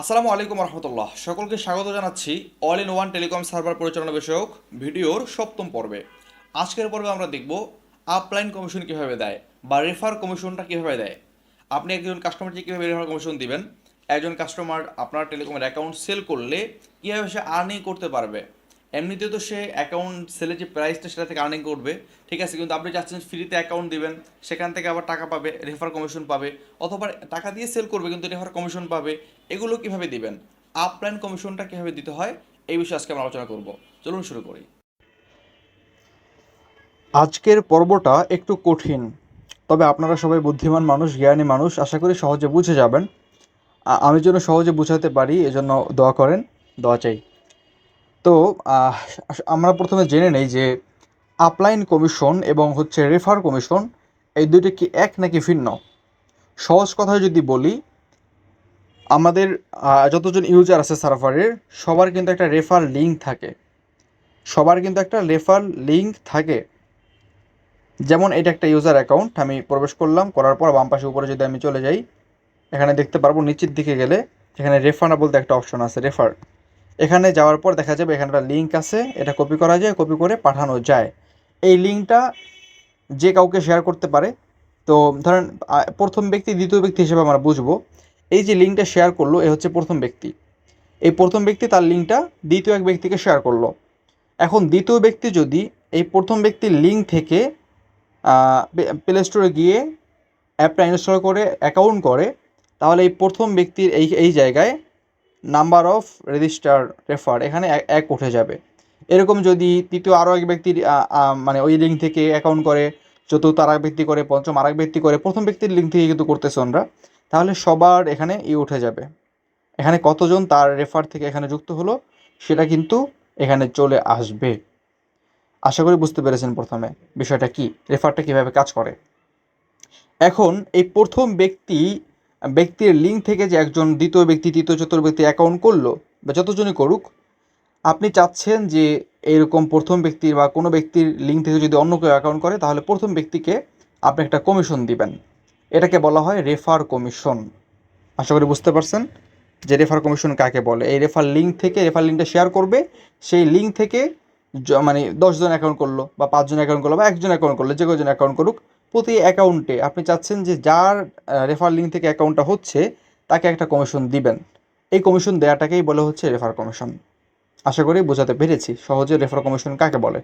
আসসালামু আলাইকুম রহমতুল্লাহ। সকলকে স্বাগত জানাচ্ছি all in one telecom server পরিচালনা বিষয়ক ভিডিওর সপ্তম পর্বে। আজকের পর্বে আমরা দেখব আপলাইন কমিশন কীভাবে দেয় বা রেফার কমিশনটা কীভাবে দেয়। আপনি একজন কাস্টমারকে কীভাবে রেফার কমিশন দিবেন? একজন কাস্টমার আপনার টেলিকমের অ্যাকাউন্ট সেল করলে কীভাবে সে আর্নিং করতে পারবে? এমনিতে তো সে অ্যাকাউন্ট সেলের যে প্রাইসটা সেটা থেকে আর্নিং করবে, ঠিক আছে? কিন্তু আপনি চাচ্ছেন ফ্রিতে অ্যাকাউন্ট দিবেন, সেখান থেকে আবার টাকা পাবে রেফার কমিশন পাবে, অথবা টাকা দিয়ে সেল করবে কিন্তু রেফার কমিশন পাবে, এগুলো কীভাবে দিবেন? আপলাইন কমিশনটা কীভাবে দিতে হয়? এই বিষয়ে আজকে আমরা আলোচনা করব। চলুন শুরু করি। আজকের পর্বটা একটু কঠিন, তবে আপনারা সবাই বুদ্ধিমান মানুষ, জ্ঞানী মানুষ, আশা করি সহজে বুঝে যাবেন। আমি যেন সহজে বুঝাতে পারি, এজন্য দোয়া করেন, দোয়া চাই। তো আমরা প্রথমে জেনে নেই যে আপলাইন কমিশন এবং হচ্ছে রেফার কমিশন এই দুইটা কি এক নাকি ভিন্ন? সহজ কথায় যদি বলি, আমাদের যতজন ইউজার আছে সার্ভারের সবার কিন্তু একটা রেফার লিঙ্ক থাকে। সবার কিন্তু একটা রেফার লিঙ্ক থাকে। যেমন এটা একটা ইউজার অ্যাকাউন্ট আমি প্রবেশ করলাম, করার পর বাম পাশে উপরে যদি আমি চলে যাই, এখানে দেখতে পারব নিচের দিকে গেলে এখানে রেফার না বলতে একটা অপশন আছে রেফার এখানে যাওয়ার পর দেখা যাবে এখানে একটা লিঙ্ক আছে, এটা কপি করা যায় কপি করে পাঠানো যায়। এই লিঙ্কটা যে কাউকে শেয়ার করতে পারে, তো ধরেন প্রথম ব্যক্তি, দ্বিতীয় ব্যক্তি হিসেবে আমরা বুঝব, এই যে লিঙ্কটা শেয়ার করল, এ হচ্ছে প্রথম ব্যক্তি। এই প্রথম ব্যক্তি তার লিঙ্কটা দ্বিতীয় এক ব্যক্তিকে শেয়ার করল। এখন দ্বিতীয় ব্যক্তি যদি এই প্রথম ব্যক্তির লিঙ্ক থেকে প্লে স্টোরে গিয়ে অ্যাপটা ইনস্টল করে অ্যাকাউন্ট করে, তাহলে এই প্রথম ব্যক্তির এই এই জায়গায় নাম্বার অফ রেজিস্টার রেফার, এখানে এক- উঠে যাবে। এরকম যদি তৃতীয় আরও এক ব্যক্তির মানে ওই লিঙ্ক থেকে অ্যাকাউন্ট করে, চতুর্থ আর এক ব্যক্তি করে, পঞ্চম আর এক ব্যক্তি করে, প্রথম ব্যক্তির লিঙ্ক থেকে কিন্তু করতেছে আমরা তাহলে সবার এখানে ই উঠে যাবে। এখানে কতজন তার রেফার থেকে এখানে যুক্ত হলো, সেটা কিন্তু এখানে চলে আসবে। আশা করি বুঝতে পেরেছেন প্রথমে বিষয়টা কি, রেফারটা কীভাবে কাজ করে। এখন এই প্রথম ব্যক্তি ব্যক্তির লিঙ্ক থেকে যে একজন দ্বিতীয় ব্যক্তি, তৃতীয়, চতুর্থ ব্যক্তি অ্যাকাউন্ট করল, বা যতজনই করুক, আপনি চাচ্ছেন যে এরকম প্রথম ব্যক্তির বা কোনো ব্যক্তির লিঙ্ক থেকে যদি অন্য কেউ অ্যাকাউন্ট করে, তাহলে প্রথম ব্যক্তিকে আপনি একটা কমিশন দিবেন। এটাকে বলা হয় রেফার কমিশন আশা করি বুঝতে পারছেন যে রেফার কমিশন কাকে বলে। এই রেফার লিঙ্ক থেকে রেফার লিঙ্কটা শেয়ার করবে, সেই লিঙ্ক থেকে মানে দশজন অ্যাকাউন্ট করল, বা পাঁচজন অ্যাকাউন্ট করল, বা একজন অ্যাকাউন্ট করল, যে কজন অ্যাকাউন্ট করুক প্রতি অ্যাকাউন্টে আপনি চাচ্ছেন যে যার রেফার লিঙ্ক থেকে অ্যাকাউন্টটা হচ্ছে, তাকে একটা কমিশন দিবেন। এই কমিশন দেওয়াটাকেই বলে হচ্ছে রেফার কমিশন আশা করি বোঝাতে পেরেছি সহজে রেফার কমিশন কাকে বলে।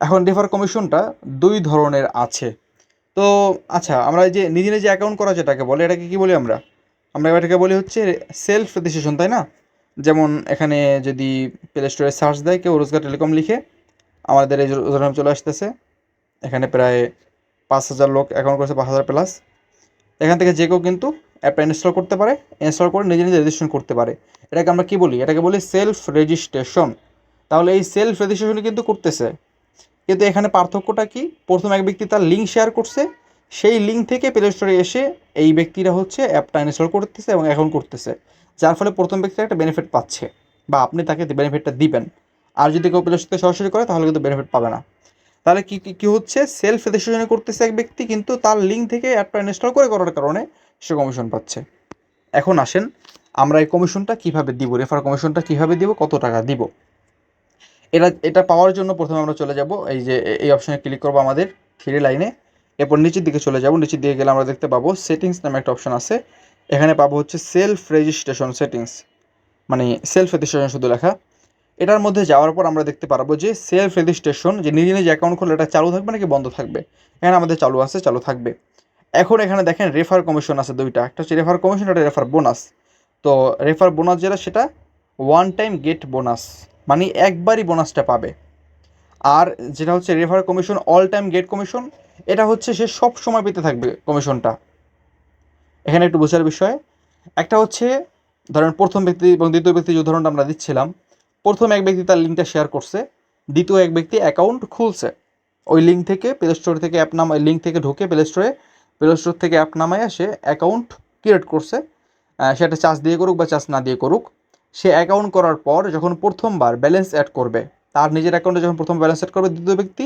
এখন রেফার কমিশনটা দুই ধরনের আছে। তো আচ্ছা আমরা যে নিজে নিজে অ্যাকাউন্ট করা যেটাকে বলে, এটাকে কি বলি আমরা? আমরা এটাকে বলি হচ্ছে সেলফ রেজিস্ট্রেশন তাই না? যেমন এখানে যদি প্লে স্টোরে সার্চ দেয়, কেউ রোজগার টেলিকম লিখে, আমাদের এই উদাহরণ চলে আসতেছে। এখানে প্রায় পাঁচ হাজার লোক অ্যাকাউন্ট করেছে পাঁচ হাজার প্লাস এখান থেকে যে কেউ কিন্তু অ্যাপটা ইনস্টল করতে পারে ইনস্টল করে নিজে নিজে রেজিস্ট্রেশন করতে পারে। এটাকে আমরা কি বলি? এটাকে বলি সেলফ রেজিস্ট্রেশন তাহলে এই সেলফ রেজিস্ট্রেশন কিন্তু করতেছে। কিন্তু এখানে পার্থক্যটা কি? প্রথম এক ব্যক্তি তার লিঙ্ক শেয়ার করছে, সেই লিঙ্ক থেকে প্লে স্টোরে এসে এই ব্যক্তিরা হচ্ছে অ্যাপটা ইনস্টল করতেছে এবং অ্যাকাউন্ট করতেছে। যার ফলে প্রথম ব্যক্তি একটা বেনিফিট পাচ্ছে বা আপনি তাকে বেনিফিটটা দিবেন। আর যদি কেউ প্লে স্টোরে সরাসরি করে, তাহলে কিন্তু বেনিফিট পাবে না। তাহলে কি, কি- হচ্ছে? সেলফ রেজিস্ট্রেশন করতেছে এক ব্যক্তি, কিন্তু তার লিঙ্ক থেকে অ্যাপটা ইনস্টল করে করার কারণে সে কমিশন পাচ্ছে। এখন আসেন, আমরা এই কমিশনটা কীভাবে দিব? রেফার কমিশনটা কীভাবে দিব? কত টাকা দিব? এটা এটা পাওয়ার জন্য প্রথমে আমরা চলে যাব। এই যে, এই অপশনে ক্লিক করব আমাদের থ্রি লাইনে এরপর নিচের দিকে চলে যাব। নিচের দিকে গেলে আমরা দেখতে পাবো সেটিংস নামে একটা অপশন আছে। এখানে পাবো হচ্ছে সেলফ রেজিস্ট্রেশন সেটিংস মানে সেলফ রেজিস্ট্রেশন শুধু লেখা। এটার মধ্যে যাওয়ার পর আমরা দেখতে পারব যে সেলফ রেজিস্ট্রেশন যে নিজে নিজে অ্যাকাউন্ট খুললে এটা চালু থাকবে নাকি বন্ধ থাকবে? এখানে আমাদের চালু আছে, চালু থাকবে। এখন এখানে দেখেন রেফার কমিশন আছে দুইটা। একটা হচ্ছে রেফার কমিশন একটা রেফার বোনাস তো রেফার বোনাস যেটা, সেটা ওয়ান টাইম গেট বোনাস মানে একবারই বোনাসটা পাবে। আর যেটা হচ্ছে refer commission all time get commission এটা হচ্ছে সে সব সময় পেতে থাকবে কমিশনটা এখানে একটু বোঝার বিষয়, একটা হচ্ছে ধরেন প্রথম ব্যক্তি এবং দ্বিতীয় ব্যক্তি যে উদাহরণটা আমরা দিচ্ছিলাম প্রথম এক ব্যক্তি তার লিঙ্কটা শেয়ার করছে, দ্বিতীয় এক ব্যক্তি অ্যাকাউন্ট খুলছে। ওই লিঙ্ক থেকে প্লে স্টোর থেকে অ্যাপ নাম লিঙ্ক থেকে ঢুকে প্লে স্টোরে প্লে স্টোর থেকে অ্যাপ নামায় সে অ্যাকাউন্ট ক্রিয়েট করছে। সেটা চার্জ দিয়ে করুক বা চার্জ না দিয়ে করুক। সে অ্যাকাউন্ট করার পর যখন প্রথমবার ব্যালেন্স অ্যাড করবে, তার নিজের অ্যাকাউন্টে যখন প্রথম ব্যালেন্স অ্যাড করবে দ্বিতীয় ব্যক্তি,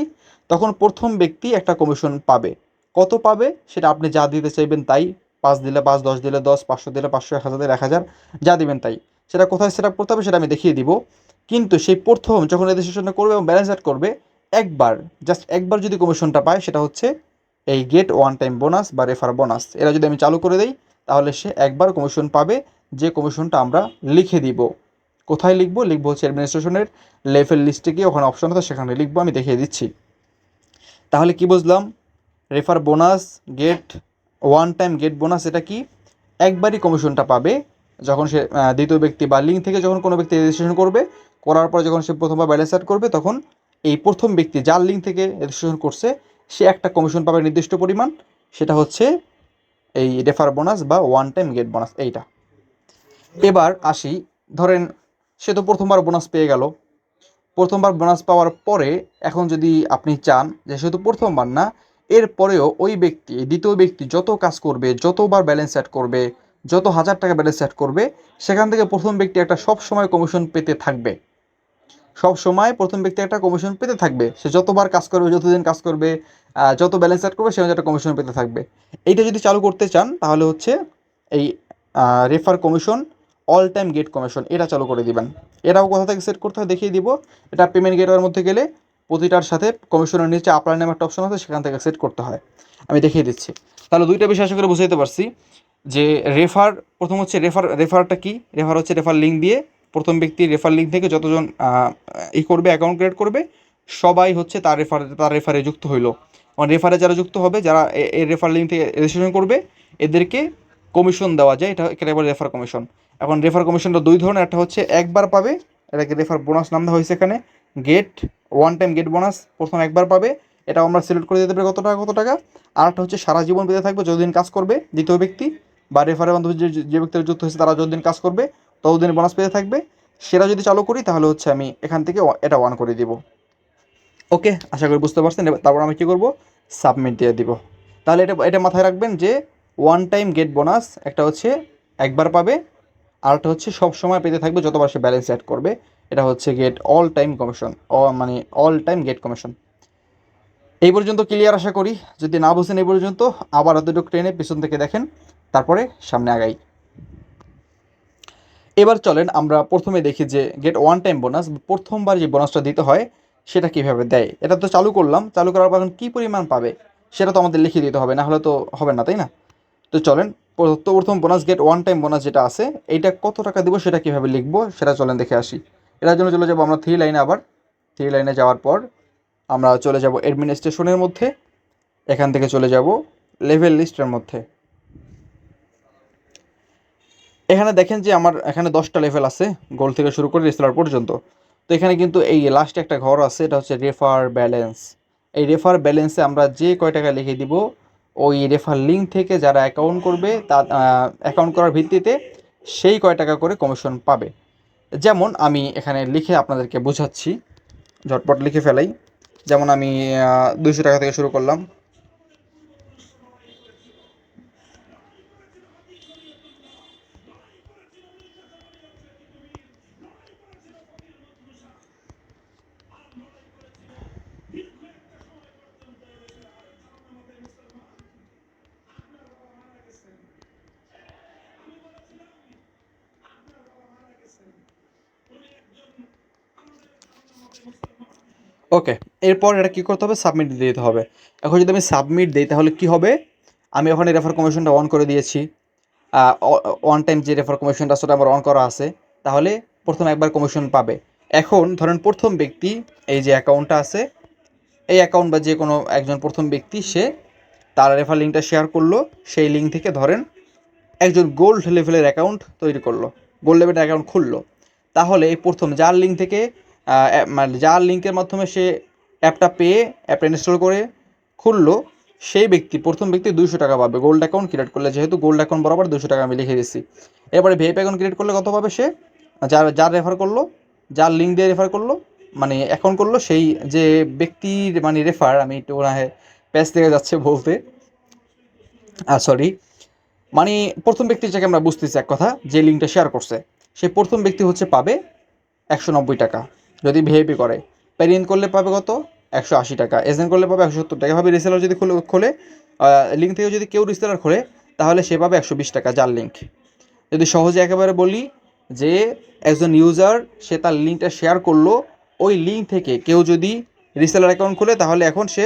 তখন প্রথম ব্যক্তি একটা কমিশন পাবে। কত পাবে? সেটা আপনি যা দিতে চাইবেন তাই। পাঁচ দিলে পাঁচ, দশ দিলে দশ, পাঁচশো দিলে পাঁচশো, এক হাজার দিলে এক হাজার, যা দিবেন তাই। সেটা কোথায় সেট আপ করতে হবে সেটা আমি দেখিয়ে দিব। কিন্তু সেই প্রথম যখন রেজিস্ট্রেশনটা করবে এবং ব্যালেন্স অ্যাড করবে, একবার জাস্ট একবার যদি কমিশনটা পায়, সেটা হচ্ছে এই গেট ওয়ান টাইম বোনাস বা রেফার বোনাস এরা যদি আমি চালু করে দিই, তাহলে সে একবার কমিশন পাবে, যে কমিশনটা আমরা লিখে দিব। কোথায় লিখব? লিখব হচ্ছে অ্যাডমিনিস্ট্রেশনের লেভেল লিস্টে গিয়ে ওখানে অপশন আছে, সেখানে লিখব, আমি দেখিয়ে দিচ্ছি। তাহলে কি বুঝলাম? Refer bonus get one time get bonus এটা কি? একবারই কমিশনটা পাবে, যখন সে দ্বিতীয় ব্যক্তি বা লিঙ্ক থেকে যখন কোনো ব্যক্তি রেজিস্ট্রেশন করবে করার পর যখন সে প্রথমবার ব্যালেন্স অ্যাড করবে, তখন এই প্রথম ব্যক্তি যার লিঙ্ক থেকে রেজিস্ট্রেশন করছে, সে একটা কমিশন পাবে নির্দিষ্ট পরিমাণ। সেটা হচ্ছে এই রেফার বোনাস বা ওয়ান টাইম গেট বোনাস এইটা। এবার আসি, ধরেন সে তো প্রথমবার বোনাস পেয়ে গেল। প্রথমবার বোনাস পাওয়ার পরে এখন যদি আপনি চান যে সেহেতু প্রথমবার না এরপরেও ওই ব্যক্তি, দ্বিতীয় ব্যক্তি যত কাজ করবে, যতবার ব্যালেন্স অ্যাড করবে, যত হাজার টাকা ব্যালেন্স অ্যাড করবে, সেখান থেকে প্রথম ব্যক্তি একটা সব সময় কমিশন পেতে থাকবে। সব সময় প্রথম ব্যক্তি একটা কমিশন পেতে থাকবে। সে যতবার কাজ করবে, যতদিন কাজ করবে যত ব্যালেন্স অ্যাড করবে সে একটা কমিশন পেতে থাকবে। এইটা যদি চালু করতে চান, তাহলে হচ্ছে এই refer commission all time get commission এটা চালু করে দিবেন। এটাও কোথা থেকে সেট করতে হয় দেখিয়ে দিব। এটা পেমেন্ট গেটওয়ের মধ্যে গেলে প্রতিটার সাথে কমিশনের নিচে আপনার নামে একটা অপশন আছে, সেখান থেকে সেট করতে হয়। আমি দেখিয়ে দিচ্ছি। তাহলে দুইটা বিষয় আশা করে বুঝাইতে পারছি। যে রেফার প্রথম হচ্ছে রেফার রেফারটা কি? রেফার হচ্ছে রেফার লিঙ্ক দিয়ে প্রথম ব্যক্তি রেফার লিঙ্ক থেকে যতজন ই করবে অ্যাকাউন্ট ক্রিয়েট করবে, সবাই হচ্ছে তার রেফার তার রেফারে যুক্ত হইল। কারণ রেফারে যারা যুক্ত হবে, যারা এই রেফার লিঙ্ক থেকে রেজিস্ট্রেশন করবে, এদেরকে কমিশন দেওয়া যায়। এটা এটা বলে রেফার কমিশন এখন রেফার কমিশনটা দুই ধরনের। একটা হচ্ছে একবার পাবে, এটাকে রেফার বোনাস নাম দেওয়া হয়েছে এখানে। Get one time get bonus প্রথম একবার পাবে। এটা আমরা সিলেক্ট করে দিতে পারি কত টাকা কত টাকা। আর একটা হচ্ছে সারা জীবন পেতে থাকবে, যতদিন কাজ করবে দ্বিতীয় ব্যক্তি। বা রেফারের যে যে ব্যক্তিরা যুক্ত হয়েছে তারা যতদিন কাজ করবে ততদিন বোনাস পেতে থাকবে। সেটা যদি চালু করি, তাহলে হচ্ছে আমি এখান থেকে এটা ওয়ান করে দিব। ওকে, আশা করি বুঝতে পারছেন। তারপর আমি কী করব? সাবমিট দিয়ে দিব। তাহলে এটা এটা মাথায় রাখবেন যে ওয়ান টাইম গেট বোনাস একটা হচ্ছে একবার পাবে, আর একটা হচ্ছে সব সময় পেতে থাকবে, যতবার সে ব্যালেন্স অ্যাড করবে। এটা হচ্ছে গেট অল টাইম কমিশন মানে অল টাইম গেট কমিশন এই পর্যন্ত ক্লিয়ার আশা করি। যদি না বুঝেন এই পর্যন্ত, আবার এতটুকু ট্রেনে পিছন থেকে দেখেন, তারপরে সামনে আগাই। এবার চলেন আমরা প্রথমে দেখি যে গেট ওয়ান টাইম বোনাস প্রথমবার যে বোনাসটা দিতে হয়, সেটা কীভাবে দেয়? এটা তো চালু করলাম, চালু করার পর এখন কী পরিমাণ পাবে, সেটা তো আমাদের লিখে দিতে হবে না হলে তো হবে না, তাই না? তো চলেন তো প্রথম bonus get one time bonus যেটা আছে, এইটা কত টাকা দেবো সেটা কীভাবে লিখব, সেটা চলেন দেখে আসি। এটার জন্য চলে যাব আমরা থ্রি লাইনে আবার থ্রি লাইনে যাওয়ার পর আমরা চলে যাব অ্যাডমিনিস্ট্রেশনের মধ্যে, এখান থেকে চলে যাব লেভেল লিস্টের মধ্যে। এখানে দেখেন যে আমার এখানে দশটা লেভেল আছে গোল থেকে শুরু করে রেসলার পর্যন্ত। তো এখানে কিন্তু এই লাস্টে একটা ঘর আছে, এটা হচ্ছে রেফার ব্যালেন্স এই রেফার ব্যালেন্সে আমরা যে কয় টাকা লিখে দিব, ওই রেফার লিঙ্ক থেকে যারা অ্যাকাউন্ট করবে, তা অ্যাকাউন্ট করার ভিত্তিতে সেই কয় টাকা করে কমিশন পাবে। যেমন আমি এখানে লিখে আপনাদেরকে বোঝাচ্ছি, ঝটপট লিখে ফেলাই। যেমন আমি দুইশো টাকা থেকে শুরু করলাম। ওকে এরপর এটা কী করতে হবে? সাবমিট দিয়ে দিতে হবে। এখন যদি আমি সাবমিট দিই, তাহলে কি হবে? আমি ওখানে রেফার কমিশনটা অন করে দিয়েছি। ওয়ান টাইম যে রেফার কমিশনটা সেটা আমার অন করা আছে, তাহলে প্রথম একবার কমিশন পাবে। এখন ধরেন প্রথম ব্যক্তি এই যে অ্যাকাউন্টটা আছে, এই অ্যাকাউন্ট বা যে কোনো একজন প্রথম ব্যক্তি, সে তার রেফার লিঙ্কটা শেয়ার করল। সেই লিঙ্ক থেকে ধরেন একজন গোল্ড লেভেলের অ্যাকাউন্ট তৈরি করল। গোল্ড লেভেলের অ্যাকাউন্ট খুললো। তাহলে এই প্রথম যার লিঙ্ক থেকে মানে যার লিঙ্কের মাধ্যমে সে অ্যাপটা পেয়ে অ্যাপটা ইনস্টল করে খুললো, সেই ব্যক্তি, প্রথম ব্যক্তি দুশো টাকা পাবে। গোল্ড অ্যাকাউন্ট ক্রিয়েট করলে, যেহেতু গোল্ড অ্যাকাউন্ট বরাবর দুশো টাকা আমি লিখে দিচ্ছি এরপরে ভেপ অ্যাকাউন্ট ক্রিয়েট করলে কত পাবে সে? যার যার রেফার করল, যার লিঙ্ক দিয়ে রেফার করল মানে অ্যাকাউন্ট করল, সেই যে ব্যক্তির মানে রেফার আমি একটু না প্যাচ থেকে যাচ্ছে বলতে। সরি মানে প্রথম ব্যক্তি যাকে আমরা বুঝতেছি এক কথা, যে লিঙ্কটা শেয়ার করছে সেই প্রথম ব্যক্তি হচ্ছে পাবে একশো নব্বই টাকা। যদি ভিআইপি করে পেরিয়েন্ট করলে পাবে কত? একশো আশি টাকা। এজেন্ট করলে পাবে একশো সত্তর টাকা। এভাবে রিসেলার যদি খুলে, খোলে লিঙ্ক থেকে যদি কেউ রিসেলার খোলে, তাহলে সে পাবে একশো বিশ টাকা যার লিঙ্ক যদি সহজে একেবারে বলি যে, একজন ইউজার সে তার লিঙ্কটা শেয়ার করল, ওই লিঙ্ক থেকে কেউ যদি রিসেলার অ্যাকাউন্ট খুলে, তাহলে এখন সে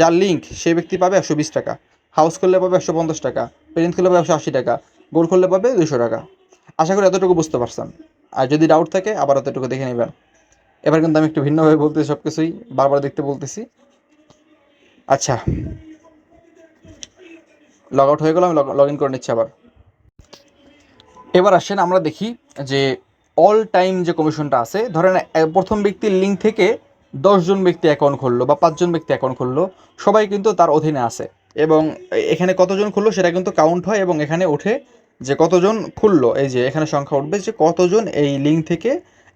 যার লিঙ্ক সে ব্যক্তি পাবে একশো বিশ টাকা। হাউস খুললে পাবে একশো পঞ্চাশ টাকা পেরেন্ট খুললে পাবে একশো আশি টাকা গোল খুললে পাবে দুশো টাকা। আশা করি এতটুকু বুঝতে পারছেন। আর যদি ডাউট থাকে, আবার এতটুকু দেখে নেবেন। এবার কিন্তু আমি একটু ভিন্নভাবে বলতেছি সব কিছুই বারবার দেখতে বলতেছি। আচ্ছা। লগ আউট হয়ে গেল, আমি লগ ইন করে নিচ্ছি আবার। এবার আসেন, আমরা দেখি যে অল টাইম যে কমিশনটা আছে, ধরেন প্রথম ব্যক্তির লিঙ্ক থেকে দশজন ব্যক্তি অ্যাকাউন্ট খুললো বা পাঁচজন ব্যক্তি অ্যাকাউন্ট খুললো, সবাই কিন্তু তার অধীনে আছে। এবং এখানে কতজন খুললো সেটা কিন্তু কাউন্ট হয় এবং এখানে ওঠে যে কতজন খুললো, এই যে এখানে সংখ্যা উঠবে যে কতজন এই লিঙ্ক থেকে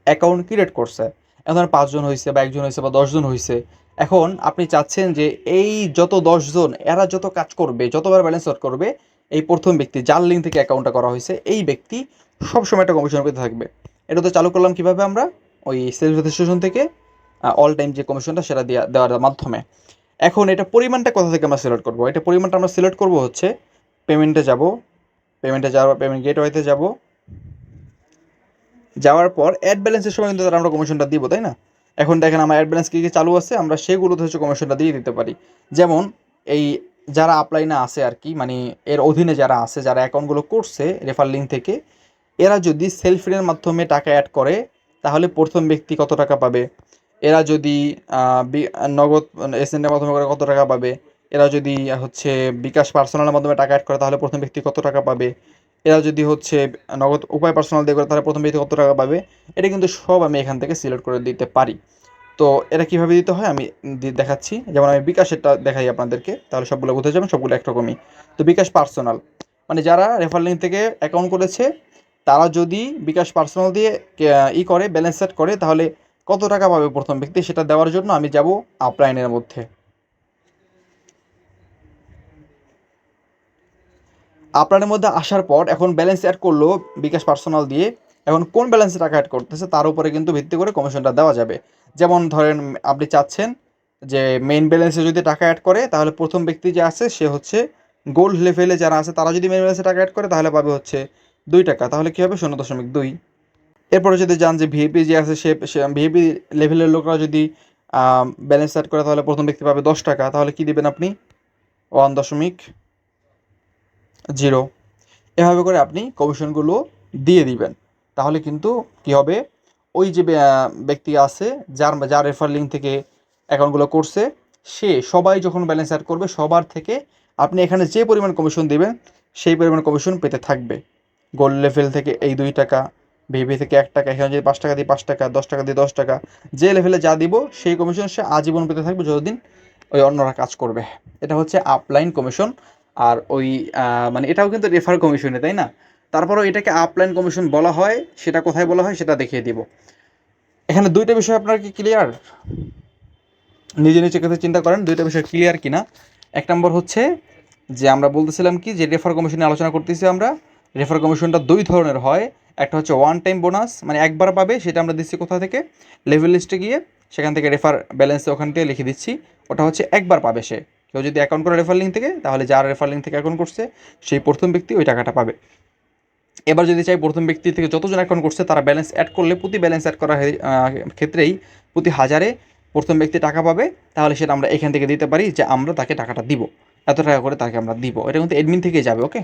অ্যাকাউন্ট ক্রিয়েট করছে। এখন পাঁচজন হয়েছে বা একজন হয়েছে বা দশজন হয়েছে এখন আপনি চাচ্ছেন যে এই যত দশজন, এরা যত কাজ করবে, যতবার ব্যালেন্স আউট করবে, এই প্রথম ব্যক্তি যার লিঙ্ক থেকে অ্যাকাউন্টটা করা হয়েছে এই ব্যক্তি সবসময় একটা কমিশন পেতে থাকবে। এটা তো চালু করলাম কীভাবে আমরা? ওই সেলফ রেজিস্ট্রেশন থেকে অল টাইম যে কমিশনটা সেটা দেওয়া দেওয়ার মাধ্যমে। এখন এটা পরিমাণটা কোথা থেকে আমরা সিলেক্ট করব? এটা পরিমাণটা আমরা সিলেক্ট করব হচ্ছে পেমেন্টে যাব। পেমেন্টে যাওয়ার পেমেন্ট গেটওয়েতে যাব। যাওয়ার পর অ্যাড ব্যালেন্সের সময় কিন্তু আমরা কমিশনটা দিব, তাই না? এখন দেখেন আমার অ্যাড ব্যালেন্স কী কী চালু আছে, আমরা সেগুলোতে হচ্ছে কমিশনটা দিয়ে দিতে পারি। যেমন এই যারা আপলাইনে আছে আর কি মানে এর অধীনে যারা আছে, যারা অ্যাকাউন্টগুলো করছে রেফার লিঙ্ক থেকে, এরা যদি সেলফ মাধ্যমে টাকা অ্যাড করে, তাহলে প্রথম ব্যক্তি কত টাকা পাবে? এরা যদি নগদ এসেন্টের মাধ্যমে করে কত টাকা পাবে? এরা যদি হচ্ছে বিকাশ পার্সোনালের মাধ্যমে টাকা অ্যাড করে, তাহলে প্রথম ব্যক্তি কত টাকা পাবে? এরা যদি হচ্ছে নগদ উপায় পার্সোনাল দিয়ে করে, তাহলে প্রথম ব্যক্তি কত টাকা পাবে? এটা কিন্তু সব আমি এখান থেকে সিলেক্ট করে দিতে পারি। তো এটা কীভাবে দিতে হয় আমি দেখাচ্ছি। যেমন আমি বিকাশেরটা দেখাই আপনাদেরকে, তাহলে সবগুলো বুঝে যাবেন, সবগুলো একরকমই। তো বিকাশ পার্সোনাল মানে যারা রেফার লিঙ্ক থেকে অ্যাকাউন্ট করেছে, তারা যদি বিকাশ পার্সোনাল দিয়ে ই করে ব্যালেন্স সেট করে, তাহলে কত টাকা পাবে প্রথম ব্যক্তি? সেটা দেওয়ার জন্য আমি যাব আপলাইনের মধ্যে। আপলাইনের মধ্যে আসার পর এখন ব্যালেন্স অ্যাড করল বিকাশ পার্সোনাল দিয়ে, এখন কোন ব্যালেন্সে টাকা অ্যাড করতেছে তার উপরে কিন্তু ভিত্তি করে কমিশনটা দেওয়া যাবে। যেমন ধরেন আপনি চাচ্ছেন যে মেইন ব্যালেন্সে যদি টাকা অ্যাড করে, তাহলে প্রথম ব্যক্তি যে আছে সে হচ্ছে গোল্ড লেভেলে যারা আছে তারা যদি মেইন ব্যালেন্সে টাকা অ্যাড করে, তাহলে পাবে হচ্ছে দুই টাকা। তাহলে কী হবে? শূন্য দশমিক দুই। এরপরে যদি যান যে ভিএপি যে আছে সে ভিএপি লেভেলের লোকরা যদি ব্যালেন্স অ্যাড করে, তাহলে প্রথম ব্যক্তি পাবে দশ টাকা। তাহলে কী দেবেন আপনি? ওয়ান দশমিক জিরো। এভাবে করে আপনি কমিশনগুলো দিয়ে দিবেন। তাহলে কিন্তু কি হবে? ওই যে ব্যা- ব্যক্তি আছে, যার যার রেফার লিঙ্ক থেকে অ্যাকাউন্টগুলো করছে, সে সবাই যখন ব্যালেন্স অ্যাড করবে, সবার থেকে আপনি এখানে যে পরিমাণ কমিশন দিবেন, সেই পরিমাণ কমিশন পেতে থাকবে। গোল্ড লেভেল থেকে এই দুই টাকা ভিভি থেকে এক টাকা, এখানে যদি পাঁচ টাকা দিই পাঁচ টাকা, দশ টাকা দিই দশ টাকা, যে লেভেলে যা দিব, সেই কমিশন সে আজীবন পেতে থাকবে যতদিন ওই অন্যরা কাজ করবে। এটা হচ্ছে আপলাইন কমিশন আর ওই মানে এটাও কিন্তু রেফার কমিশনে তাই না? তারপরেও এটাকে আপলাইন কমিশন বলা হয়, সেটা কোথায় বলা হয় সেটা দেখিয়ে দিব। এখানে দুইটা বিষয় আপনার কি ক্লিয়ার নিজে নিজে কথা চিন্তা করেন, দুইটা বিষয় ক্লিয়ার কিনা। এক নম্বর হচ্ছে যে আমরা বলতেছিলাম কি, যে রেফার কমিশনে আলোচনা করতেছি আমরা রেফার কমিশনটা দুই ধরনের হয়। একটা হচ্ছে ওয়ান টাইম বোনাস মানে একবার পাবে, সেটা আমরা দিচ্ছি কোথা থেকে? লেভেল লিস্টে গিয়ে, সেখান থেকে রেফার ব্যালেন্স ওখান থেকে লিখে দিচ্ছি। ওটা হচ্ছে একবার পাবে সে। কেউ যদি অ্যাকাউন্ট করে রেফার লিঙ্ক থেকে, তাহলে যার রেফার লিঙ্ক থেকে অ্যাকাউন্ট করছে, সেই প্রথম ব্যক্তি ওই টাকাটা পাবে। এবার যদি চাই প্রথম ব্যক্তি থেকে যতজন অ্যাকাউন্ট করছে, তারা ব্যালেন্স অ্যাড করলে প্রতি ব্যালেন্স অ্যাড করার ক্ষেত্রেই প্রতি হাজারে প্রথম ব্যক্তি টাকা পাবে, তাহলে সেটা আমরা এখান থেকে দিতে পারি যে আমরা তাকে টাকাটা দিব। এত টাকা করে তাকে আমরা দিব। এটা কিন্তু এডমিন থেকেই যাবে ওকে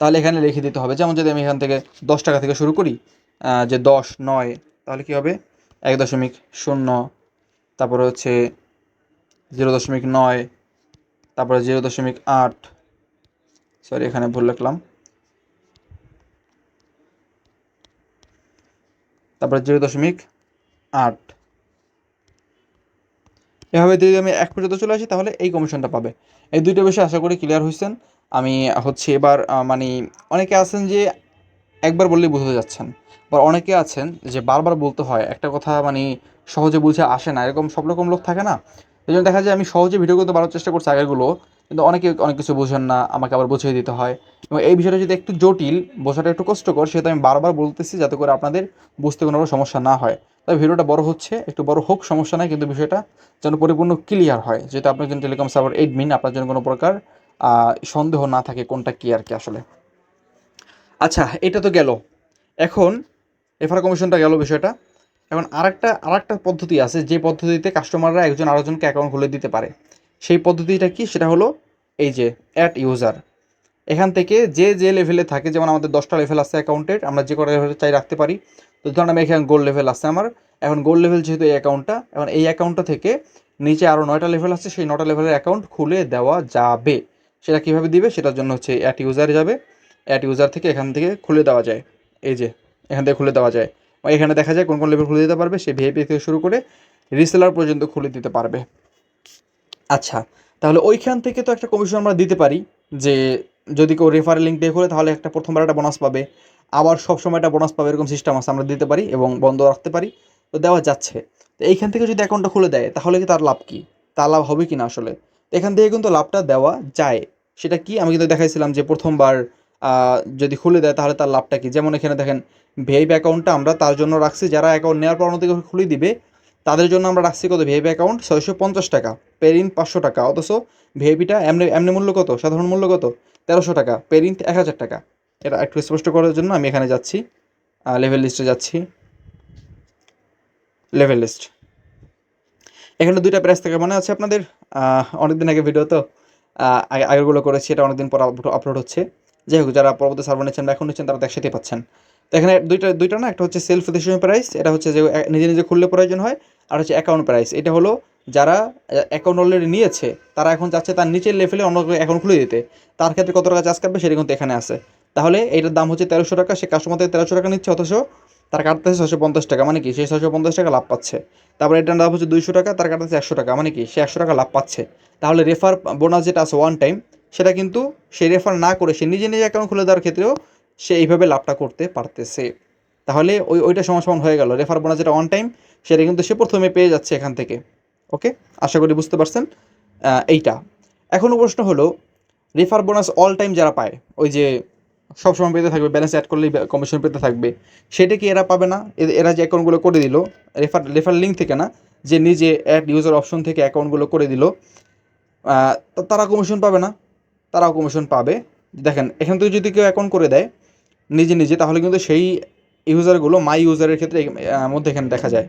তাহলে এখানে লিখে দিতে হবে। যেমন যদি আমি এখান থেকে দশ টাকা থেকে শুরু করি যে দশ, নয়, তাহলে কী হবে? এক দশমিক শূন্য, তারপরে হচ্ছে জিরো দশমিক নয় তারপরে জিরো দশমিক আট। সরি এখানে ভুল লিখলাম। তারপরে জিরো দশমিক আট। এভাবে যদি আমি এক পর্যন্ত চলে আসি, তাহলে এই কমিশনটা পাবে। এই দুইটা বিষয় আশা করি ক্লিয়ার হয়েছেন আমি হচ্ছে এবার মানে অনেকে আছেন যে একবার বললেই বুঝতে যাচ্ছেন। বা অনেকে আছেন যে বারবার বলতে হয়। একটা কথা মানে সহজে বুঝে আসে না। এরকম সব রকম লোক থাকে না। এই জন্য দেখা যায় আমি সহজে ভিডিও করতে বাড়ার চেষ্টা করছি আগেরগুলো, কিন্তু অনেকে অনেক কিছু বোঝেন না, আমাকে আবার বুঝিয়ে দিতে হয়। এবং এই বিষয়টা যদি একটু জটিল, বোঝাটা একটু কষ্টকর সেটা আমি বারবার বলতেছি যাতে করে আপনাদের বুঝতে কোনো সমস্যা না হয়। তবে ভিডিওটা বড় হচ্ছে, একটু বড় হোক, সমস্যা নাই, কিন্তু বিষয়টা যেন পরিপূর্ণ ক্লিয়ার হয় যেটা আপনার জন্য টেলিকম সার্ভার এডমিন আপনার জন্য কোনো প্রকার সন্দেহ না থাকে কোনটা কি আর কি আসলে। আচ্ছা এটা তো গেল। এখন রেফার কমিশনটা গেল বিষয়টা। এখন আরেকটা আরেকটা পদ্ধতি আছে যে পদ্ধতিতে কাস্টমাররা একজন আরেকজনকে অ্যাকাউন্ট খুলে দিতে পারে। সেই পদ্ধতিটা কি? সেটা হলো এই যে অ্যাট ইউজার এখান থেকে যে যে লেভেলে থাকে, যেমন আমাদের দশটা লেভেল আছে অ্যাকাউন্টের আমরা যে কটা লেভেল চাই রাখতে পারি। তো ধরুন আমি এখানে গোল্ড লেভেল আছে আমার। এখন গোল্ড লেভেল যেহেতু এই অ্যাকাউন্টটা এখন এই অ্যাকাউন্টটা থেকে নিচে আরও নয়টা লেভেল আছে, সেই নটা লেভেলের অ্যাকাউন্ট খুলে দেওয়া যাবে। সেটা কীভাবে দিবে? সেটার জন্য হচ্ছে অ্যাট ইউজারে যাবে। অ্যাট ইউজার থেকে এখান থেকে খুলে দেওয়া যায়। এই যে, এখান থেকে খুলে দেওয়া যায়। এখানে দেখা যায় কোন কোন লেভেল খুলে দিতে পারবে সে ভিআইপি থেকে শুরু করে রিসেলার পর্যন্ত খুলে দিতে পারবে। আচ্ছা তাহলে ওইখান থেকে তো একটা কমিশন আমরা দিতে পারি যে যদি কেউ রেফারেল লিঙ্ক দিয়ে খোলে তাহলে একটা প্রথমবার একটা বোনাস পাবে। আবার সব সময় একটা বোনাস পাবে, এরকম সিস্টেম আছে, আমরা দিতে পারি এবং বন্ধ রাখতে পারি। তো দেওয়া যাচ্ছে। তো এইখান থেকে যদি অ্যাকাউন্টটা খুলে দেয়, তাহলে কি তার লাভ কি? তার লাভ হবে কি না আসলে এখান থেকে কিন্তু লাভটা দেওয়া যায়। সেটা কি? আমি কিন্তু দেখাইছিলাম যে প্রথমবার যদি খুলে দেয় তাহলে তার লাভটা কী? যেমন এখানে দেখেন ভিআইপি অ্যাকাউন্টটা আমরা তার জন্য রাখছি, যারা অ্যাকাউন্ট নেওয়ার পর অন্যদিকে খুলে দিবে, তাদের জন্য আমরা রাখছি কত? ভিআইপি অ্যাকাউন্ট ছয়শো পঞ্চাশ টাকা পেরিন পাঁচশো টাকা, অথচ ভিআইপিটা এমনি এমনি মূল্য কত? সাধারণ মূল্য কত? তেরোশো টাকা পেরিন এক হাজার টাকা। এটা একটু স্পষ্ট করার জন্য আমি এখানে যাচ্ছি লেভেল লিস্টে যাচ্ছি। লেভেল লিস্ট এখানে দুইটা প্রাইস থাকে, মনে আছে আপনাদের? অনেকদিন আগে ভিডিও তো আগেরগুলো করেছি, এটা অনেকদিন পর আপলোড হচ্ছে। যাই হোক, যারা পরবর্তী সার্ভার নিচ্ছেন বা এখন নিচ্ছেন, তারা তো একসাথে পাচ্ছেন। তো এখানে দুইটা দুইটা না, একটা হচ্ছে সেলফ রেজিস্ট্রেশন প্রাইস এটা হচ্ছে যে নিজে নিজে খুললে প্রয়োজন হয়, আর হচ্ছে অ্যাকাউন্ট প্রাইস এটা হলো যারা অ্যাকাউন্ট অলরেডি নিয়েছে, তারা এখন যাচ্ছে তার নিচের লেভেলে অন্য অ্যাকাউন্ট খুলে দিতে। তার ক্ষেত্রে কত টাকা চার্জ কাটবে, সেটা কিন্তু এখানে আছে। তাহলে এটার দাম হচ্ছে তেরোশো টাকা, সে কাস্টমার থেকে তেরোশো টাকা নিচ্ছে, অথচ তার কাটতেছে ছশো পঞ্চাশ টাকা মানে কি? সে ছশো পঞ্চাশ টাকা লাভ পাচ্ছে। তারপরে এটার দাম হচ্ছে দুইশো টাকা, তার কাটতেছে একশো টাকা মানে কি? সে একশো টাকা লাভ পাচ্ছে। তাহলে রেফার বোনাস যেটা আছে ওয়ান টাইম সেটা কিন্তু সে রেফার না করে সে নিজে নিজে অ্যাকাউন্ট খুলে দেওয়ার ক্ষেত্রেও সে এইভাবে লাভটা করতে পারতেছে। তাহলে ওই ওইটা সমান হয়ে গেল। রেফার বোনাস যেটা অন টাইম সেটা কিন্তু সে প্রথমে পেয়ে যাচ্ছে এখান থেকে। ওকে আশা করি বুঝতে পারছেন? এইটা। এখনও প্রশ্ন হলো রেফার বোনাস অল টাইম যারা পায়, ওই যে সবসময় পেতে থাকবে ব্যালেন্স অ্যাড করলেই কমিশন পেতে থাকবে, সেটা কি এরা পাবে না? এরা যে অ্যাকাউন্টগুলো করে দিল রেফার রেফার লিঙ্ক থেকে না, যে নিজে অ্যাড ইউজার অপশন থেকে অ্যাকাউন্টগুলো করে দিল তারা কমিশন পাবে না। তারাও কমিশন পাবে। দেখেন, এখান থেকে যদি কেউ অ্যাকাউন্ট করে দেয়, নিজে নিজে, তাহলে কিন্তু সেই ইউজারগুলো মাই ইউজারের ক্ষেত্রে মধ্যে এখানে দেখা যায়।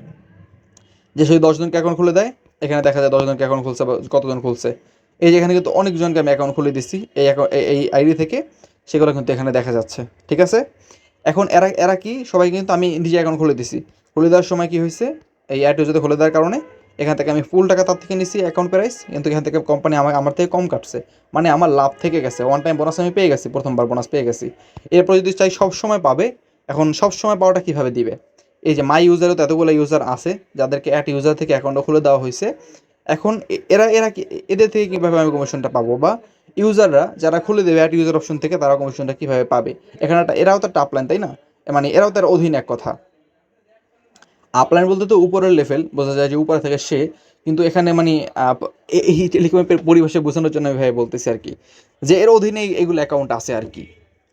যে সেই দশজনকে অ্যাকাউন্ট খুলে দেয়, এখানে দেখা যায় দশজনকে অ্যাকাউন্ট খুলছে বা কতজন খুলছে। এই যে এখানে কিন্তু অনেকজনকে আমি অ্যাকাউন্ট খুলে দিচ্ছি, এই এই- আইডি থেকে, সেগুলো কিন্তু এখানে দেখা যাচ্ছে, ঠিক আছে? এখন এরা এরা কি সবাই কিন্তু আমি নিজে অ্যাকাউন্ট খুলে দিছি। খুলে দেওয়ার সময় কি হয়েছে? এই অ্যাড যদি খুলে দেওয়ার কারণে এখান থেকে আমি ফুল টাকা তার থেকে নিছি অ্যাকাউন্ট প্রাইস কিন্তু এখান থেকে কোম্পানি আমার আমার থেকে কম কাটছে। মানে আমার লাভ থেকে গেছে। ওয়ান টাইম বোনাস আমি পেয়ে গেছি, প্রথমবার বোনাস পেয়ে গেছি। এরপর যদি চাই সব সময় পাবে, এখন সব সময় পাওয়াটা কীভাবে দিবে? এই যে মাই ইউজারও তো এতগুলো ইউজার আছে, যাদেরকে অ্যাট ইউজার থেকে অ্যাকাউন্টটা খুলে দেওয়া হয়েছে। এখন এরা এরা এদের থেকে কীভাবে আমি কমিশনটা পাবো? বা ইউজাররা যারা খুলে দেবে অ্যাট ইউজার অপশন থেকে তারা কমিশনটা কীভাবে পাবে? এখানে এরাও তো একটা আপলাইন তাই না? মানে এরাও তার অধীন এক কথা। আপলাইন বলতে তো উপরের লেভেল বোঝা যায় যে উপরে থেকে সে, কিন্তু এখানে মানে এই টেলিকমের পরিবেশে বোঝানোর জন্য ভাই বলতেছি আর কি, যে এর অধীনে এগুলো অ্যাকাউন্ট আছে আর কি।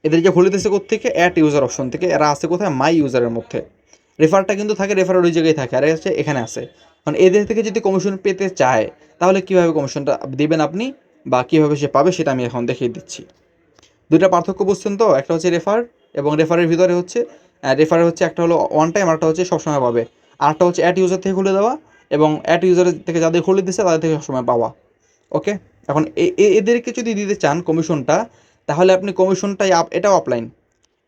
এদেরকে খুলে দিয়েছে কোথেকে অ্যাট ইউজার অপশন থেকে। এরা আছে কোথায়? মাই ইউজারের মধ্যে। রেফারটা কিন্তু থাকে রেফার ওই জায়গায় থাকে। আর হচ্ছে এখানে আছে। মানে এদের থেকে যদি কমিশন পেতে চায়, তাহলে কীভাবে কমিশনটা দিবেন আপনি? বা কীভাবে সে পাবে সেটা আমি এখন দেখিয়ে দিচ্ছি। দুটা পার্থক্য বুঝছেন তো? একটা হচ্ছে রেফার এবং রেফারের ভিতরে হচ্ছে রেফারের হচ্ছে একটা হলো ওয়ান টাইম আরেকটা হচ্ছে সবসময় পাবে। আরেকটা হচ্ছে অ্যাট ইউজার থেকে খুলে দেওয়া এবং অ্যাট ইউজারের থেকে যাদের খুলে দিচ্ছে তাদের থেকে সবসময় পাওয়া। ওকে এখন এদেরকে যদি দিতে চান কমিশনটা, তাহলে আপনি কমিশনটাই আপ এটাও আপলাইন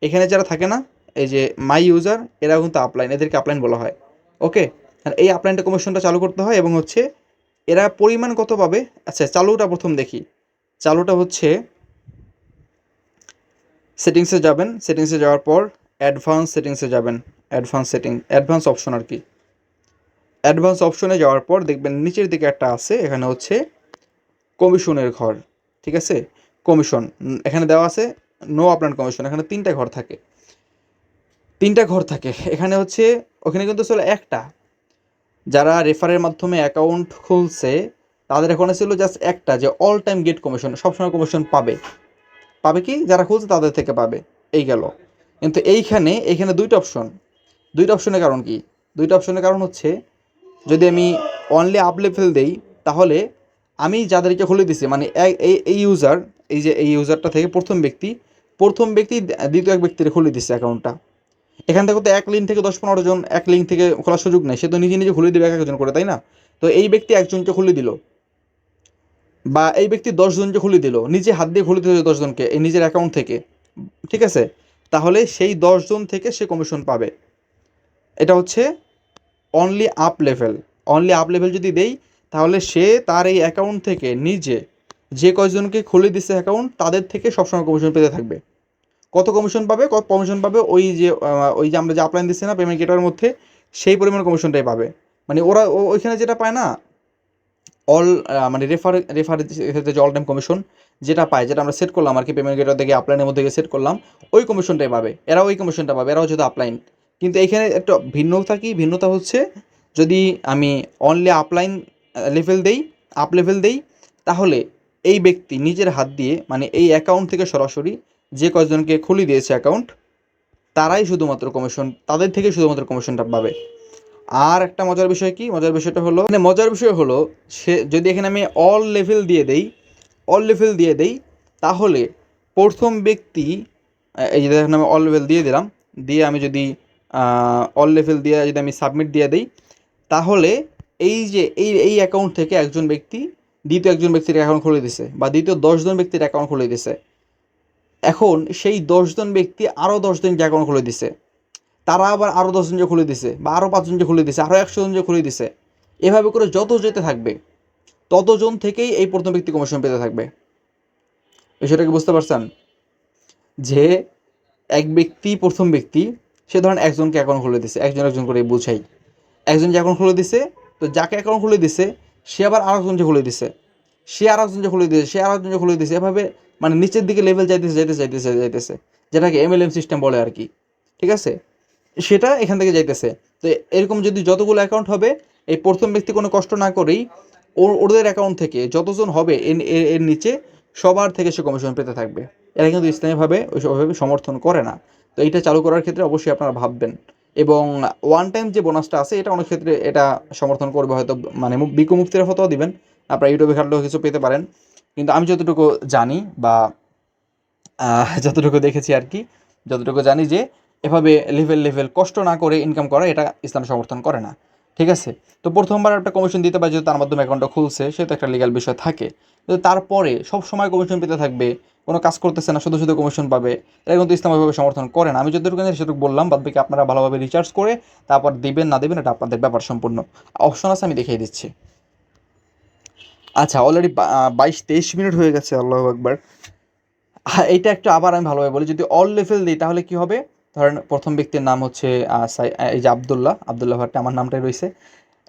এখানে যারা থাকে না, এই যে মাই ইউজার এরাও কিন্তু আপলাইন এদেরকে আপলাইন বলা হয়। ওকে আর এই আপলাইনটা কমিশনটা চালু করতে হয় এবং হচ্ছে এরা পরিমাণ কত পাবে? আচ্ছা চালুটা প্রথম দেখি। চালুটা হচ্ছে সেটিংসে যাবেন সেটিংসে যাওয়ার পর অ্যাডভান্স সেটিংসে যাবেন। অ্যাডভান্স সেটিং, অ্যাডভান্স অপশন আর কি। অ্যাডভান্স অপশনে যাওয়ার পর দেখবেন নিচের দিকে একটা আছে, এখানে হচ্ছে কমিশনের ঘর, ঠিক আছে? কমিশন এখানে দেওয়া আছে নো আপনার কমিশন, এখানে তিনটা ঘর থাকে। তিনটা ঘর থাকে। এখানে হচ্ছে, ওখানে কিন্তু ছিল একটা। যারা রেফারের মাধ্যমে অ্যাকাউন্ট খুলছে, তাদের এখানে ছিল জাস্ট একটা, যে অল টাইম গেট কমিশন, সবসময় কমিশন পাবে। পাবে কি? যারা খুলছে তাদের থেকে পাবে। এই গেল। কিন্তু এইখানে এইখানে দুইটা অপশন দুইটা অপশনের কারণ কি? দুইটা অপশনের কারণ হচ্ছে, যদি আমি অনলি আপ লেভেল দেই, তাহলে আমি যাদেরকে খুলে দিছি মানে এই ইউজার এই যে এই ইউজারটা থেকে প্রথম ব্যক্তি প্রথম ব্যক্তি দ্বিতীয় এক ব্যক্তির খুলে দিচ্ছে অ্যাকাউন্টটা এখান থেকে তো এক লিঙ্ক থেকে দশ পনেরো জন, এক লিঙ্ক থেকে খোলার সুযোগ নেই, সে তো নিজে নিজে খুলে দেবে এক একজন করে, তাই না? তো এই ব্যক্তি একজনকে খুলে দিল। বা এই ব্যক্তি দশজনকে খুলে দিল, নিজে হাত দিয়ে খুলে দিল দশজনকে এই নিজের অ্যাকাউন্ট থেকে। ঠিক আছে? তাহলে সেই দশজন থেকে সে কমিশন পাবে। এটা হচ্ছে only up level only up level যদি দেই, তাহলে সে তার এই অ্যাকাউন্ট থেকে নিজে যে কয়জনকে খুলে দিচ্ছে অ্যাকাউন্ট তাদের থেকে সবসময় কমিশন পেতে থাকবে। কত কমিশন পাবে? কত কমিশন পাবে? ওই যে ওই যে আমরা যে আপলাইন দিচ্ছি না পেমেন্ট গেটার মধ্যে, সেই পরিমাণ কমিশনটাই পাবে। মানে ওরা ওইখানে যেটা পায় না অল মানে রেফার রেফার যে অল টাইম কমিশন যেটা পায়, যেটা আমরা সেট করলাম আর কি পেমেন্ট গেটার থেকে আপলাইনের মধ্যে গিয়ে সেট করলাম, ওই কমিশনটাই পাবে। এরাও ওই কমিশনটা পাবে এরাও যেহেতু আপলাইন কিন্তু এখানে একটা ভিন্নতা কি? ভিন্নতা হচ্ছে যদি আমি অনলি আপলাইন লেভেল দেই আপ লেভেল দেই, তাহলে এই ব্যক্তি নিজের হাত দিয়ে মানে এই অ্যাকাউন্ট থেকে সরাসরি যে কয়েকজনকে খুলে দিয়েছে অ্যাকাউন্ট তারাই শুধুমাত্র কমিশন তাদের থেকে শুধুমাত্র কমিশনটা পাবে। আর একটা মজার বিষয় কি? মজার বিষয়টা হলো মানে মজার বিষয় হলো, সে, যদি এখানে আমি অল লেভেল দিয়ে দেই অল লেভেল দিয়ে দেই, তাহলে প্রথম ব্যক্তি এই যে দেখেন আমি অল লেভেল দিয়ে দিলাম, দিয়ে আমি যদি অল লেভেল দিয়ে যদি আমি সাবমিট দিয়ে দিই, তাহলে এই যে, এই এই অ্যাকাউন্ট থেকে একজন ব্যক্তি দ্বিতীয় একজন ব্যক্তির অ্যাকাউন্ট খুলে দিছে, বা দ্বিতীয় দশজন ব্যক্তির অ্যাকাউন্ট খুলে দিছে। এখন সেই দশজন ব্যক্তি আরও দশজনকে অ্যাকাউন্ট খুলে দিছে। তারা আবার আরও দশজনকে খুলে দিছে বা আরও পাঁচজনকে খুলে দিছে আরও একশো জনকে খুলে দিছে, এভাবে করে যত যেতে থাকবে, ততজন থেকেই এই প্রথম ব্যক্তি কমিশন পেতে থাকবে। বিষয়টা কি বুঝতে পারছেন? যে এক ব্যক্তি প্রথম ব্যক্তি, সে ধরেন একজনকে অ্যাকাউন্ট খুলে দিছে, একজন একজন করে বুঝাই। একজন যে অ্যাকাউন্ট খুলে দিছে, তো যাকে অ্যাকাউন্ট খুলে দিছে, সে আবার আরেকজনকে খুলে দিছে, সে আরেকজনকে খুলে দিয়েছে সে আরেকজনকে খুলে দিয়েছে এভাবে মানে নিচের দিকে লেভেল যাইতেছে যাইতেছে যাইতেছে যাইতেছে, যেটাকে এমএলএম সিস্টেম বলে আর কি, ঠিক আছে? সেটা এখান থেকে যাইতেছে। তো এরকম যদি যতগুলো অ্যাকাউন্ট হবে, এই প্রথম ব্যক্তি কোনো কষ্ট না করেই ওদের অ্যাকাউন্ট থেকে যতজন হবে এর নিচে সবার থেকে সে কমিশন পেতে থাকবে। এরা কিন্তু ইসলামীভাবে ওইভাবে সমর্থন করে না। তো এইটা চালু করার ক্ষেত্রে অবশ্যই আপনারা ভাববেন। এবং ওয়ান টাইম যে বোনাসটা আছে, এটা অনেক ক্ষেত্রে এটা সমর্থন করবে হয়তো মানে বিকু মুক্তির ফতোয়া দিবেন। আপনারা ইউটিউবে ঘাটলেও কিছু পেতে পারেন। কিন্তু আমি যতটুকু জানি বা যতটুকু দেখেছি আর কি, যতটুকু জানি যে এভাবে লেভেল লেভেল কষ্ট না করে ইনকাম করা, এটা ইসলাম সমর্থন করে না। ঠিক আছে? তো প্রথমবার একটা কমিশন দিতে পারে, যেহেতু তার মাধ্যমে অ্যাকাউন্টটা খুলছে সেটা একটা লিগাল বিষয় থাকে। কিন্তু তারপরে সব সময় কমিশন পেতে থাকবে, কোনো কাজ করতেছে না, শুধু শুধু কমিশন পাবে। এটা কিন্তু ইসলাম ওইভাবে সমর্থন করে না। আমি যতটুকু সেটুকু বললাম, বাদ বাকি আপনারা ভালোভাবে রিচার্জ করে, তারপর দিবেন, না দেবেন, এটা আপনাদের ব্যাপার সম্পূর্ণ। অপশন আছে, আমি দেখিয়ে দিচ্ছি। আচ্ছা অলরেডি বাইশ তেইশ মিনিট হয়ে গেছে, আল্লাহ একবার এইটা একটু আবার আমি ভালোভাবে বলি, যদি অল লেভেল দিই, তাহলে কি হবে? ধরেন প্রথম ব্যক্তির নাম হচ্ছে এই যে আবদুল্লাহ আবদুল্লাহ ভাট্টা, আমার নামটাই রয়েছে।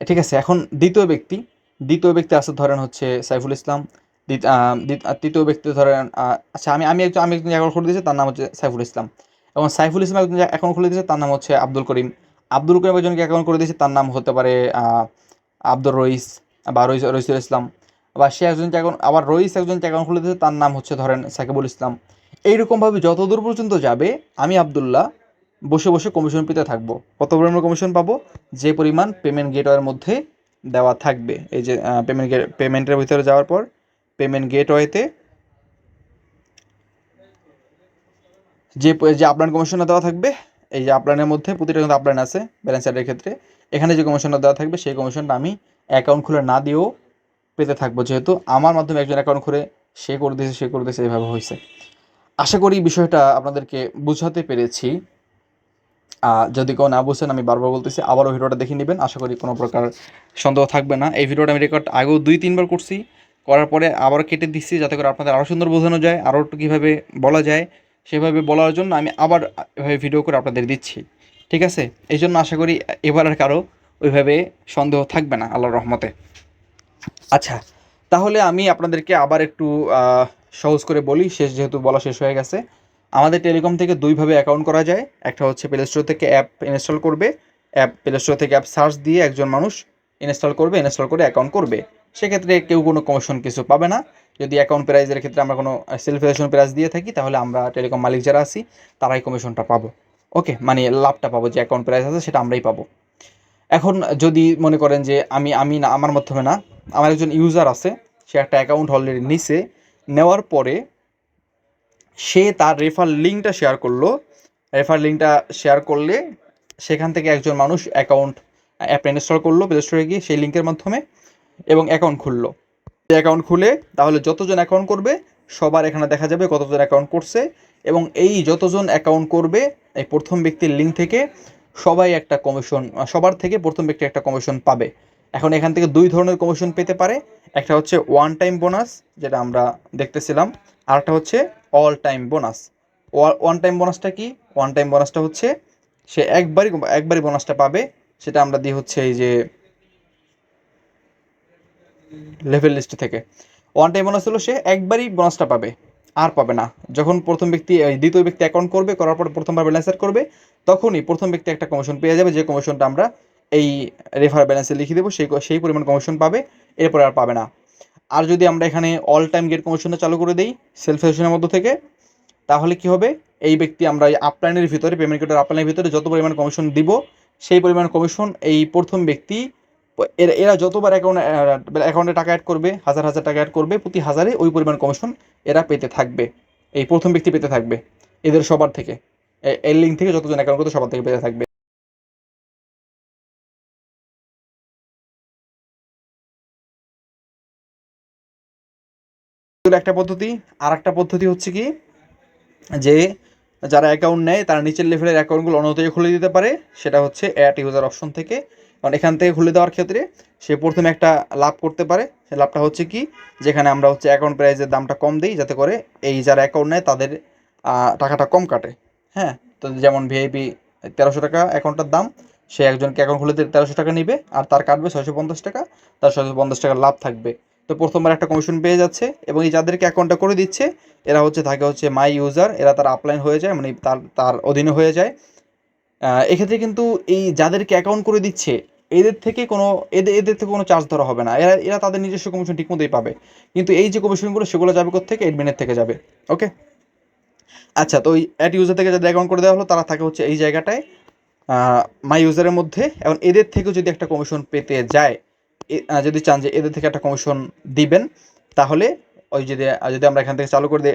ঠিক আছে, এখন দ্বিতীয় ব্যক্তি দ্বিতীয় ব্যক্তি আছে ধরেন হচ্ছে সাইফুল ইসলাম তৃতীয় ব্যক্তি ধরেন আচ্ছা আমি আমি একজন আমি একজন অ্যাকাউন্ট খুলে দিয়েছি, তার নাম হচ্ছে সাইফুল ইসলাম। এবং সাইফুল ইসলাম একজন অ্যাকাউন্ট খুলে দিয়েছে, তার নাম হচ্ছে আব্দুল করিম। আব্দুল করিম একজনকে অ্যাকাউন্ট করে দিয়েছে, তার নাম হতে পারে আব্দুর রইস বা রইস, রইসুল ইসলাম। বা সে একজনকে অ্যাকাউন্ট, আবার রইস একজনকে অ্যাকাউন্ট খুলে দিয়েছে, তার নাম হচ্ছে ধরেন সাকিবুল ইসলাম। এইরকমভাবে যত দূর পর্যন্ত যাবে, আমি আবদুল্লাহ বসে বসে কমিশন পেতে থাকব। কত পরিমাণ কমিশন পাবো? যে পরিমাণ পেমেন্ট গেটওয়ের মধ্যে দেওয়া থাকবে। এই যে পেমেন্ট গেট পেমেন্টের ভিতরে যাওয়ার পর পেমেন্ট গেটওয়েতে যে যে আপলাইন কমিশনটা দেওয়া থাকবে, এই যে আপলাইনের মধ্যে প্রতিটা কিন্তু আপলাইন আছে ব্যালেন্স সাইডের ক্ষেত্রে। এখানে যে কমিশনটা দেওয়া থাকবে, সেই কমিশনটা আমি অ্যাকাউন্ট খুলে না দিয়েও পেতে থাকব। যেহেতু আমার মাধ্যমে একজন অ্যাকাউন্ট খুলে, সে করে দিয়েছে, সে করে দিয়েছে, এইভাবে হয়েছে। আশা করি বিষয়টা আপনাদেরকে বোঝাতে পেরেছি। যদি কেউ না বুঝছেন, আমি বারবার বলতেছি, আবারও ভিডিওটা দেখে নেবেন। আশা করি কোনো প্রকার সন্দেহ থাকবে না। এই ভিডিওটা আমি রেকর্ড আগেও দুই, তিনবার করছি। করার পরে আবার কেটে দিচ্ছি যাতে করে আপনাদের আরও সুন্দর বোঝানো যায়, আরও একটু কীভাবে বলা যায়। সেভাবে বলার জন্য আমি আবার এভাবে ভিডিও করে আপনাদের দিচ্ছি। ঠিক আছে? এই জন্য আশা করি এবার আর কারও ওইভাবে সন্দেহ থাকবে না, আল্লাহর রহমতে। আচ্ছা তাহলে আমি আপনাদেরকে আবার একটু সহজ করে বলি। শেষ যেহেতু বলা শেষ হয়ে গেছে। আমাদের টেলিকম থেকে দুইভাবে অ্যাকাউন্ট করা যায়। একটা হচ্ছে প্লে স্টোর থেকে অ্যাপ ইনস্টল করবে। অ্যাপ প্লে স্টোর থেকে অ্যাপ সার্চ দিয়ে একজন মানুষ ইনস্টল করবে ইনস্টল করে অ্যাকাউন্ট করবে। সেক্ষেত্রে কেউ কোনো কমিশন কিছু পাবে না। যদি অ্যাকাউন্ট প্রাইজের ক্ষেত্রে আমরা কোনো সেলফ রেশন প্রাইজ দিয়ে থাকি, তাহলে আমরা টেলিকম মালিক যারা আছি, তারাই কমিশনটা পাবো। ওকে মানে লাভটা পাবো, যে অ্যাকাউন্ট প্রাইস আছে সেটা আমরাই পাবো। এখন যদি মনে করেন যে আমি আমি না, আমার মাধ্যমে না, আমার একজন ইউজার আছে, সে একটা অ্যাকাউন্ট অলরেডি নিছে, নেওয়ার পরে সে তার রেফার লিঙ্কটা শেয়ার করল। রেফার লিঙ্কটা শেয়ার করলে সেখান থেকে একজন মানুষ অ্যাকাউন্ট অ্যাপ ইনস্টল করল প্লে স্টোরে গিয়ে সেই লিঙ্কের মাধ্যমে এবং অ্যাকাউন্ট খুললো। অ্যাকাউন্ট খুলে তাহলে যতজন অ্যাকাউন্ট করবে, সবার এখানে দেখা যাবে কতজন অ্যাকাউন্ট করছে এবং এই যতজন অ্যাকাউন্ট করবে, এই প্রথম ব্যক্তির লিঙ্ক থেকে সবাই একটা কমিশন সবার থেকে প্রথম ব্যক্তি একটা কমিশন পাবে। এখন এখান থেকে দুই ধরনের কমিশন পেতে পারে। একটা হচ্ছে ওয়ান টাইম বোনাস যেটা আমরা দেখতেছিলাম। আরেকটা হচ্ছে all time bonus one time বোনাসটা কি? ওয়ান টাইম বোনাসটা হচ্ছে, সে একবারই একবারই বোনাসটা পাবে, সেটা আমরা দিই হচ্ছে এই যে লেভেল লিস্ট থেকে। ওয়ান টাইম বোনাস হলো সে একবারই বোনাসটা পাবে, আর পাবে না। যখন প্রথম ব্যক্তি দ্বিতীয় ব্যক্তি অ্যাকাউন্ট করবে, করার পর প্রথমবার ব্যালেন্সার করবে, তখনই প্রথম ব্যক্তি একটা কমিশন পেয়ে যাবে, যে কমিশনটা আমরা এই রেফার ব্যালেন্সে লিখে দেবো, সেই সেই পরিমাণ কমিশন পাবে, এরপরে আর পাবে না। আর যদি আমরা এখানে অল টাইম গেট কমিশনটা চালু করে দিই সেলফ সেশনের মধ্য থেকে, তাহলে কি হবে? এই ব্যক্তি আমরা এই আপলাইনের ভিতরে পেমেন্ট গেটের আপলাইনের ভিতরে যত পরিমাণ কমিশন দিব, সেই পরিমাণ কমিশন এই প্রথম ব্যক্তি, এরা এরা যতবার অ্যাকাউন্টে অ্যাকাউন্টে টাকা অ্যাড করবে, হাজার হাজার টাকা অ্যাড করবে, প্রতি হাজারে ওই পরিমাণ কমিশন এরা পেতে থাকবে। এই প্রথম ব্যক্তি পেতে থাকবে, এদের সবার থেকে। এ- এই লিঙ্ক থেকে যতজন অ্যাকাউন্ট করতে সবার থেকে পেতে থাকবে। এগুলো একটা পদ্ধতি আর একটা পদ্ধতি হচ্ছে কি, যে যারা অ্যাকাউন্ট নেয়, তারা নিচের লেভেলের অ্যাকাউন্টগুলো অন্য থেকে খুলে দিতে পারে। সেটা হচ্ছে অ্যাট ইউজার অপশন থেকে। কারণ এখান থেকে খুলে দেওয়ার ক্ষেত্রে সে প্রথমে একটা লাভ করতে পারে। সে লাভটা হচ্ছে কি, যেখানে আমরা হচ্ছে অ্যাকাউন্ট প্রাইজের দামটা কম দিই, যাতে করে এই যারা অ্যাকাউন্ট নেয়, তাদের টাকাটা কম কাটে। হ্যাঁ? তো যেমন ভিআইপি তেরোশো টাকা অ্যাকাউন্টটার দাম, সে একজনকে অ্যাকাউন্ট খুলে তেরোশো টাকা নেবে, আর তার কাটবে ছয়শো পঞ্চাশ টাকা। তার ছয়শো পঞ্চাশ টাকার লাভ থাকবে। তো প্রথমবার একটা কমিশন পেয়ে যাচ্ছে এবং এই যাদেরকে অ্যাকাউন্টটা করে দিচ্ছে, এরা হচ্ছে, থাকে হচ্ছে মাই ইউজার এরা তার আপলাইন হয়ে যায় মানে তার তার অধীনে হয়ে যায়। এক্ষেত্রে কিন্তু এই যাদেরকে অ্যাকাউন্ট করে দিচ্ছে, এদের থেকে কোনো, এদের এদের থেকে কোনো চার্জ ধরা হবে না। এরা এরা তাদের নিজস্ব কমিশন ঠিকমতোই পাবে। কিন্তু এই যে কমিশনগুলো সেগুলো যাবে থেকে এডমিনের থেকে যাবে ওকে আচ্ছা তো ওই অ্যাড ইউজার থেকে যাদের অ্যাকাউন্ট করে দেওয়া হলো, তারা থাকে হচ্ছে এই জায়গাটায় মাই ইউজারের মধ্যে। এবং এদের থেকেও যদি একটা কমিশন পেতে যায় যদি চান যে এদের থেকে একটা কমিশন দিবেন, তাহলে ওই যদি যদি আমরা এখান থেকে চালু করে দিই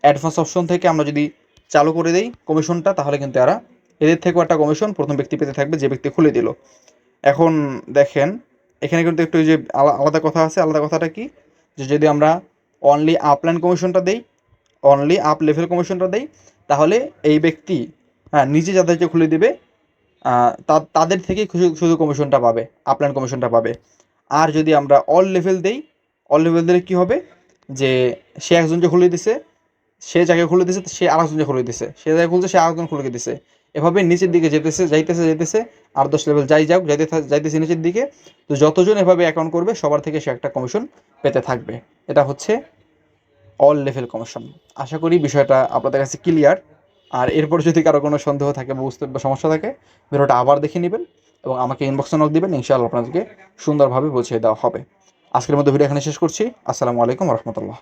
অ্যাডভান্স অপশন থেকে আমরা যদি চালু করে দিই কমিশনটা তাহলে কিন্তু এরা এদের থেকেও একটা কমিশন প্রথম ব্যক্তি পেতে থাকবে, যে ব্যক্তি খুলে দিল। এখন দেখেন, এখানে কিন্তু একটু যে আলা- আলাদা কথা আছে, আলাদা কথাটা কি? যে যদি আমরা অনলি আপলাইন কমিশনটা দেই অনলি আপ লেভেল কমিশনটা দেই, তাহলে এই ব্যক্তি হ্যাঁ নিজে যাদেরকে খুলে দিবে তাদের থেকেই শুধু কমিশনটা পাবে আপলাইন কমিশনটা পাবে। আর যদি আমরা অল লেভেল দেই অল লেভেল দিলে কী হবে? যে সে একজনকে খুলে দিছে, সে যাকে খুলে দিছে, সে আরেকজনকে খুলে দিছে। সে যাকে খুলছে, সে আরেকজন খুলে দিছে। এভাবে নিচের দিকে যেতেছে, যাইতেছে যাইতেছে, আর দশ লেভেল যাই যাক, যাইতে যাইতেছে নিচের দিকে, তো যতজন এভাবে অ্যাকাউন্ট করবে, সবার থেকে সে একটা কমিশন পেতে থাকবে। এটা হচ্ছে অল লেভেল কমিশন আশা করি বিষয়টা আপনাদের কাছে ক্লিয়ার আর এরপর যদি কারও কোনো সন্দেহ থাকে বা বুঝতে সমস্যা থাকে, ভিডিওটা আবার দেখে নেবেন এবং আমাকে ইনবক্সে নক দেবেন, ইনশাআল্লাহ আপনাদেরকে সুন্দরভাবে বুঝিয়ে দেওয়া হবে। আজকের মধ্যে ভিডিও এখানে শেষ করছি। আসসালামু আলাইকুম রহমতুল্লাহ।